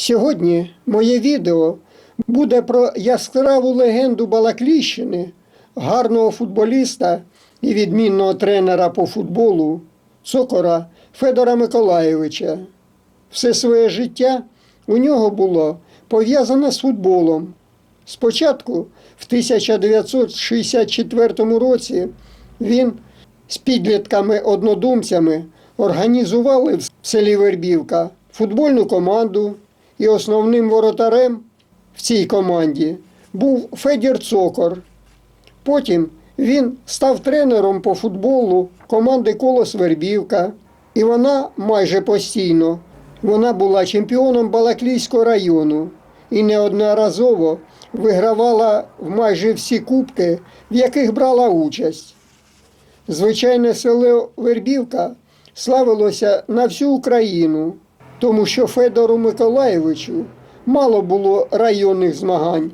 Сьогодні моє відео буде про яскраву легенду Балакліщини, гарного футболіста і відмінного тренера по футболу Цокора Федора Миколаєвича. Все своє життя у нього було пов'язане з футболом. Спочатку, в 1964 році, він з підлітками-однодумцями організували в селі Вербівка футбольну команду, і основним воротарем в цій команді був Федір Цокор. Потім він став тренером по футболу команди Колос Вербівка, і вона майже постійно вона була чемпіоном Балаклійського району і неодноразово вигравала в майже всі кубки, в яких брала участь. Звичайне село Вербівка славилося на всю Україну, тому що Федору Миколаєвичу мало було районних змагань.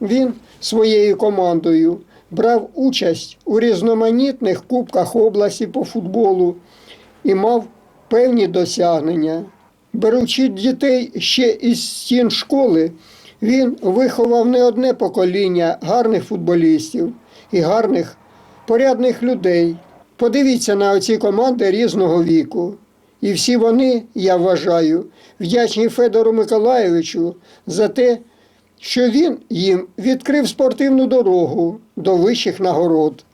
Він своєю командою брав участь у різноманітних кубках області по футболу і мав певні досягнення. Беручи дітей ще із стін школи, він виховав не одне покоління гарних футболістів і гарних порядних людей. Подивіться на оці команди різного віку. І всі вони, я вважаю, вдячні Федору Миколаєвичу за те, що він їм відкрив спортивну дорогу до вищих нагород.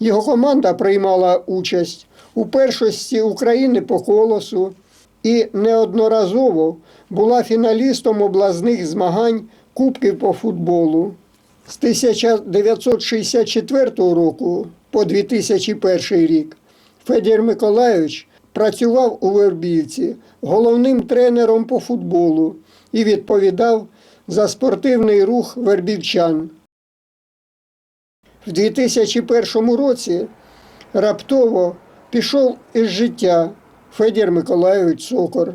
Його команда приймала участь у першості України по колосу і неодноразово була фіналістом обласних змагань Кубків по футболу. З 1964 року по 2001 рік Федір Миколайович працював у Вербівці головним тренером по футболу і відповідав за спортивний рух вербівчан. В 2001 році раптово пішов із життя Федір Миколайович Сокор.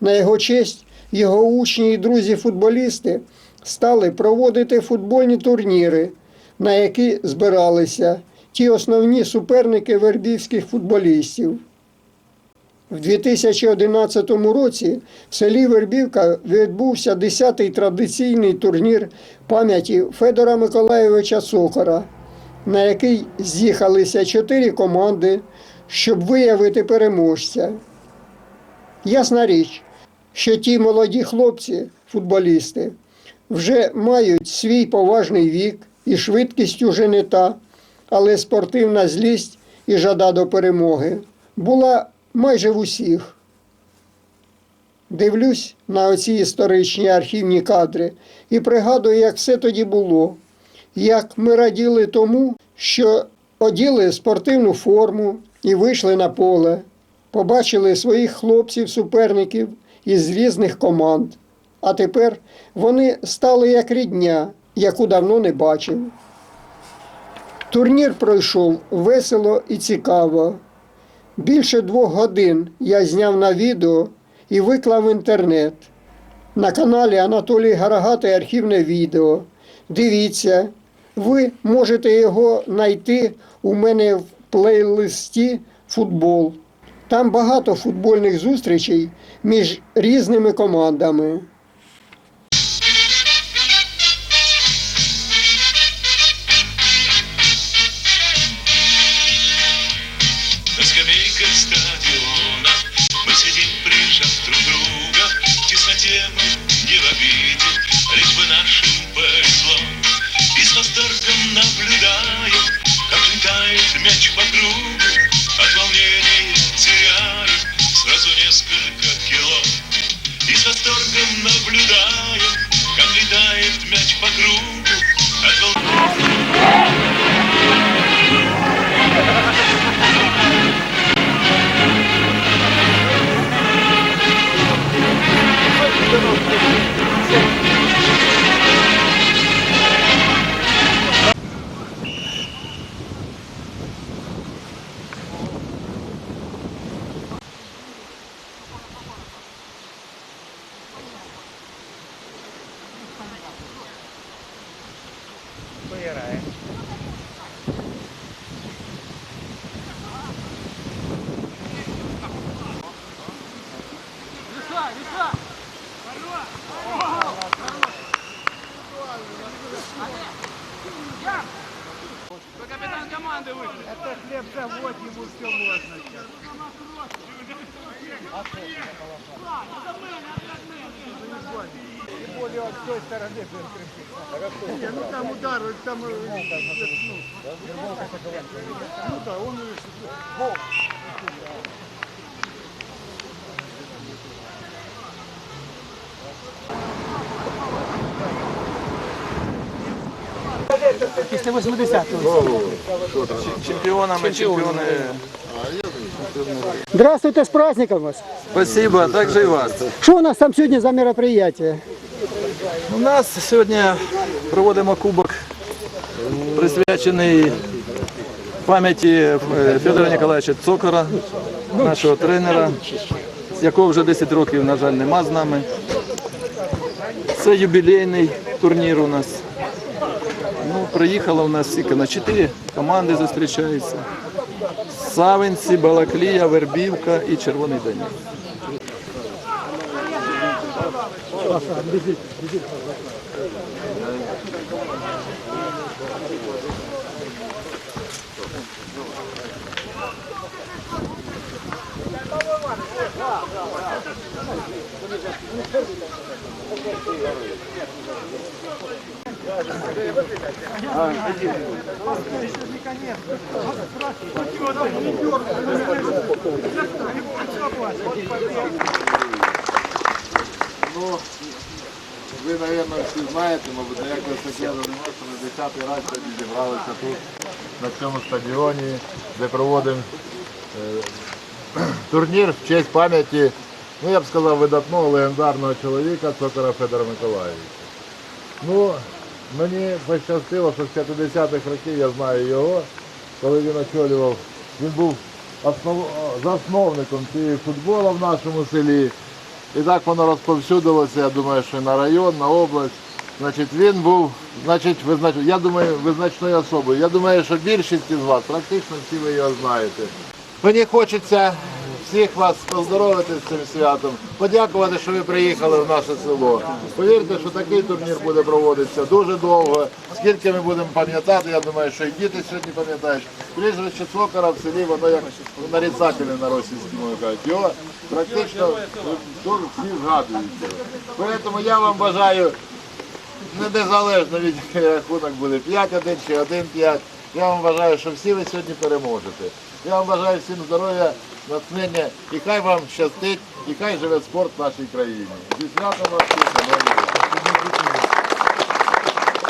На його честь його учні і друзі-футболісти стали проводити футбольні турніри, на які збиралися ті основні суперники вербівських футболістів. В 2011 році в селі Вербівка відбувся 10-й традиційний турнір пам'яті Федора Миколайовича Сокора, на який з'їхалися чотири команди, щоб виявити переможця. Ясна річ, що ті молоді хлопці, футболісти, вже мають свій поважний вік і швидкість уже не та, але спортивна злість і жада до перемоги була майже в усіх. Дивлюсь на оці історичні архівні кадри і пригадую, як все тоді було, як ми раділи тому, що оділи спортивну форму і вийшли на поле, побачили своїх хлопців-суперників із різних команд. А тепер вони стали як рідня, яку давно не бачив. Турнір пройшов весело і цікаво. Більше двох годин я зняв на відео і виклав в інтернет. На каналі Анатолій Гарагатий архівне відео. Дивіться, ви можете його знайти у мене в плейлисті Футбол. Там багато футбольних зустрічей між різними командами. Тем более он с той стороны был крепкий. Не, ну там удар, там... э, Ну, ну да, он... Після 80-го. Чемпионами чемпионы. Здравствуйте, с праздником вас! Спасибо, а также и вас. Що у нас там сьогодні за мероприятие? У нас сьогодні проводимо кубок, присвячений пам'яті е, Федора Ніколаєвича Цокора, нашого тренера, якого вже 10 років, на жаль, нема з нами. Це юбілейний турнір у нас. Ну, приїхало у нас тільки на 4 команди зустрічаються. Савинці, Балаклія, Вербівка і Червоний Данів. Ну, ви, мабуть, всі знаєте, мабуть, ніякого секрету немає, що ми 10 раз сьогодні зібралися тут, на цьому стадіоні, де проводимо е, турнір в честь пам'яті, ну я б сказав, видатного легендарного чоловіка Цокора Федора Миколаєвича. Ну, мені пощастило, що з 50-х років я знаю його, коли він очолював, він був основ... засновником цієї футболу в нашому селі. І так воно розповсюдилося, я думаю, що на район, на область. Значить, він був, значить, визнач... я думаю, визначною особою. Я думаю, що більшість із вас, практично всі ви його знаєте. Мені хочеться всіх вас поздоровити з цим святом, подякувати, що ви приїхали в наше село. Повірте, що такий турнір буде проводитися дуже довго. Скільки ми будемо пам'ятати, я думаю, що і діти сьогодні пам'ятають. Прізвище Цокора в селі, воно як нарицательне на російському кажуть. Його практично всі згадують. Тому я вам бажаю незалежно від рахунок буде 5-1 чи 1-5. Я вам бажаю, що всі ви сьогодні переможете. Я вам бажаю всім здоров'я, натхнення і хай вам щастить, і хай живе спорт в нашій країні. Зі святом вас всіх.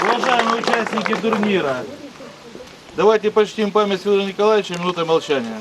Уважаемые участники турнира, давайте почтим память Федора Николаевича минутой молчания.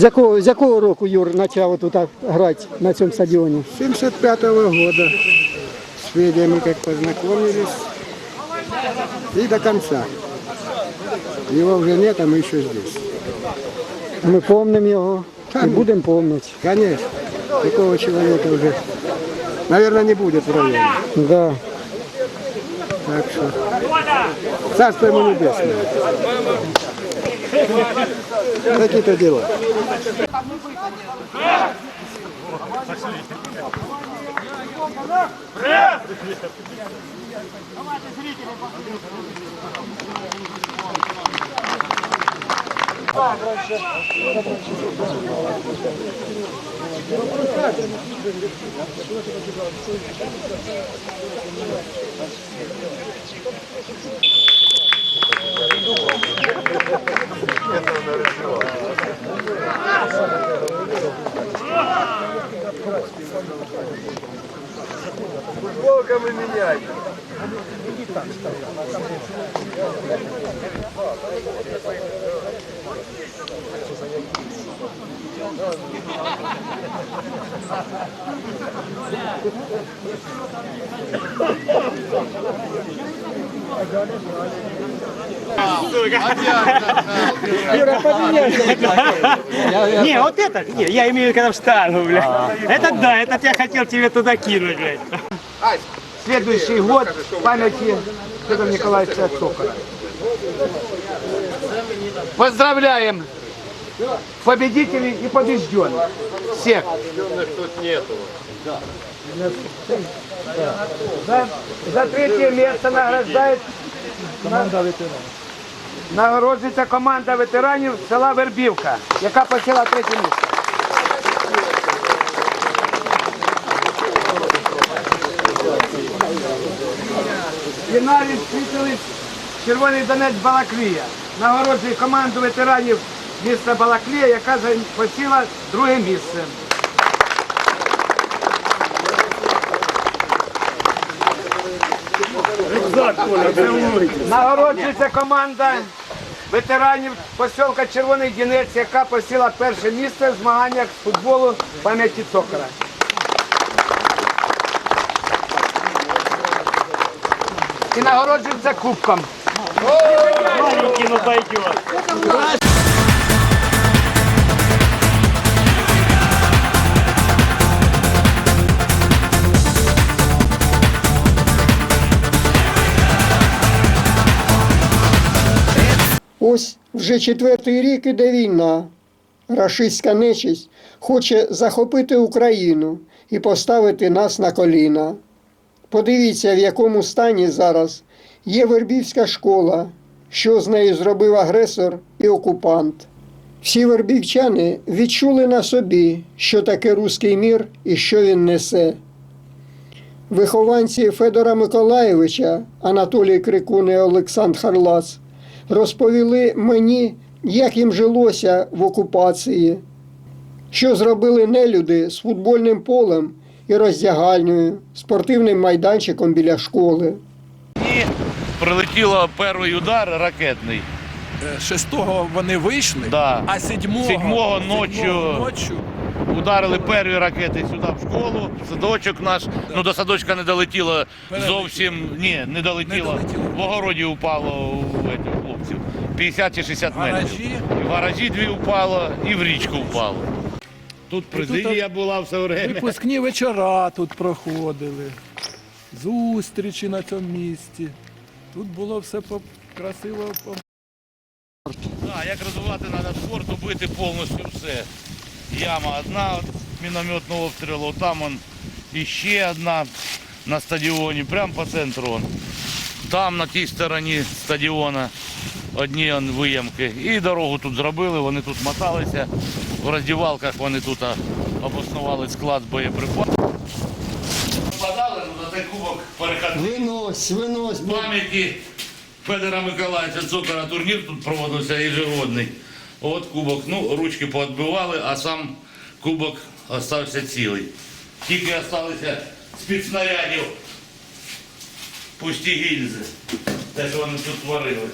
З якого, з якого року Юр почав тут грати на цьому стадіоні? 75-го года с Федями как познакомились и до конца. Его уже нет, а мы еще здесь. Ми пам'ятаємо його і будемо пам'ятати. Конечно, такого человека уже, наверное, не будет в районе. Да. Так что царство ему небесное. Какие-то дела. Давайте зрители посмотрите. Діла. Не, вот это, не, я имею в виду, когда встану, блядь. Это да, это я хотел тебе туда кинуть, блядь. Следующий год в памяти Федора Николаевича Цокола. Поздравляем победителей и побежденных. Всех. За, за третье место награждает команда ветеранів. Нагороджується команда ветеранів села Вербівка, яка посіла третє місце. Фіналі світились Червоний Донець Балаклія. Нагороджує команду ветеранів міста Балаклія, яка посіла друге місце. Нагороджується команда ветеранів посілка Червоний Дінець, яка посіла перше місце в змаганнях з футболу пам'яті Цокора. І нагороджується кубком. Маленький, ну пойдет. Ось вже четвертий рік іде війна. Рашистська нечисть хоче захопити Україну і поставити нас на коліна. Подивіться, в якому стані зараз є Вербівська школа, що з нею зробив агресор і окупант. Всі вербівчани відчули на собі, що таке руський мір і що він несе. Вихованці Федора Миколаєвича, Анатолій Крикун і Олександр Харлац, розповіли мені, як їм жилося в окупації, що зробили нелюди з футбольним полем і роздягальнею, спортивним майданчиком біля школи. І прилетіло перший удар ракетний. Шестого вони вийшли, Да. а седьмого, Седьмого ночі. ночі Ударили перші ракети сюди в школу, в садочок наш. Ну до садочка не долетіло зовсім. Ні, не долетіло. Не долетіло. В огороді упало хлопців. 50 чи 60 метрів. І в гаражі дві упало, і в річку впало. Тут президія була все время. Випускні вечора тут проходили, зустрічі на цьому місці. Тут було все по- красиво. по- Так, як розвивати треба спорт, убити повністю все. Яма одна от мінометного обстрілу, там он іще одна на стадіоні, прямо по центру. Он. Там на тій стороні стадіона одні виямки. І дорогу тут зробили, вони тут моталися. В роздівалках вони тут обоснували склад боєприпасів. Подали, ну, на цей кубок переходний Винось, винось, пам'яті Федора Миколаївича Цокора турнір тут проводився ежегодний. От кубок, ну, ручки поотбивали, а сам кубок остався цілий. Тільки залишилися з-під снарядів пусті гільзи. Те, що вони тут творили.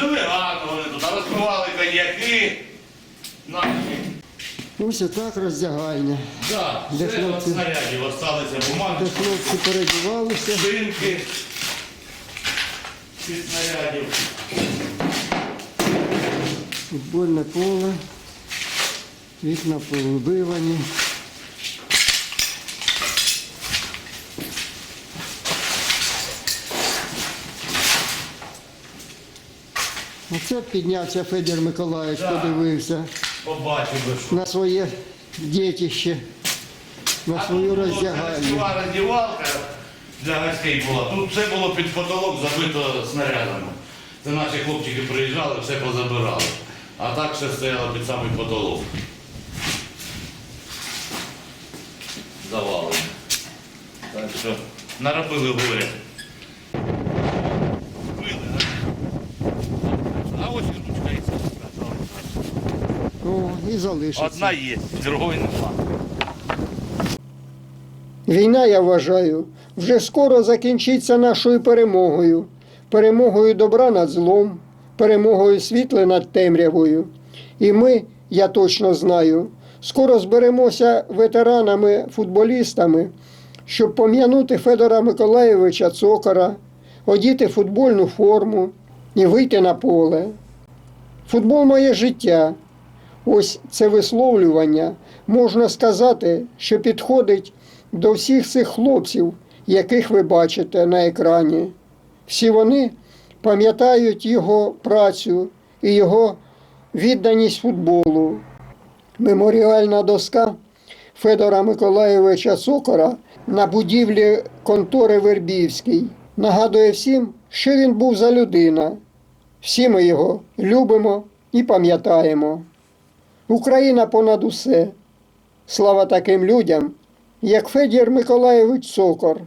Жили гарно вони тут, а розпивали коньяки. Наші. ось отак роздягальня. Да, Де все хлопці? снарядів осталися Де бумаги. хлопці передівалися. Шинки від снарядів. Футбольне поле, вікна повибивані. Оце піднявся Федір Миколаївич, подивився Побачив би, що. на своє дітище, на свою роздягальню. Гостьова роздівалка для гостей була. Тут все було під потолок забито снарядами. Це наші хлопчики приїжджали, все позабирали. А так все стояло під самий потолок. Завалено. Так що наробили горя. Били, а? А ось і ручка і це. О, і залишиться. Одна є, другої нема. Війна, я вважаю, вже скоро закінчиться нашою перемогою, перемогою добра над злом, перемогою світла над темрявою. І ми, я точно знаю, скоро зберемося ветеранами, футболістами, щоб пом'янути Федора Миколаєвича Цокара, одіти футбольну форму і вийти на поле. Футбол моє життя. Ось це висловлювання можна сказати, що підходить до всіх цих хлопців, яких ви бачите на екрані. Всі вони пам'ятають його працю і його відданість футболу. Меморіальна доска Федора Миколаєвича Цокора на будівлі контори Вербівській нагадує всім, що він був за людина. Всі ми його любимо і пам'ятаємо. Україна понад усе. Слава таким людям, як Федір Миколаєвич Цокор,